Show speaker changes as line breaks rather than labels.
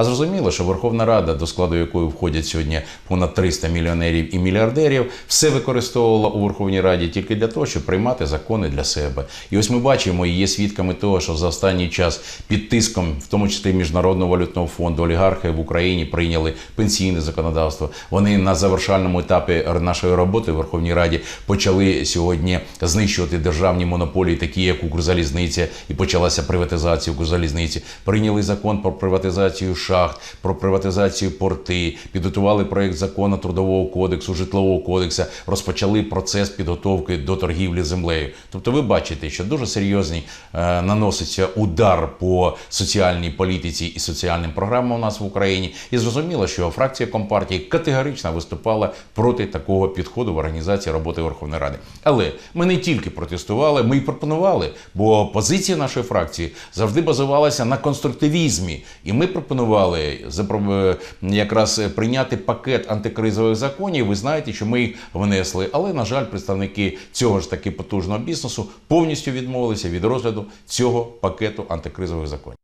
А зрозуміло, що Верховна Рада, до складу якої входять сьогодні понад 300 мільйонерів і мільярдерів, все використовувала у Верховній Раді тільки для того, щоб приймати закони для себе. І ось ми бачимо і є свідками того, що за останній час під тиском, в тому числі Міжнародного валютного фонду, олігархи в Україні прийняли пенсійне законодавство. Вони на завершальному етапі нашої роботи в Верховній Раді почали сьогодні знищувати державні монополії, такі як Укрзалізниця, і почалася приватизація Укрзалізниці. Прийняли закон про приватизацію шахт, про приватизацію порти, підготували проект закону трудового кодексу, житлового кодексу, розпочали процес підготовки до торгівлі землею. Тобто, ви бачите, що дуже серйозний е, наноситься удар по соціальній політиці і соціальним програмам у нас в Україні. І зрозуміло, що фракція Компартії категорично виступала проти такого підходу в організації роботи Верховної Ради. Але ми не тільки протестували, ми й пропонували, бо позиція нашої фракції завжди базувалася на конструктивізмі. І ми пропонували запро- якраз прийняти пакет антикризових законів. Ви знаєте, що ми їх внесли. Але, на жаль, представники цього ж таки потужного бізнесу повністю відмовилися від розгляду цього пакету антикризових законів.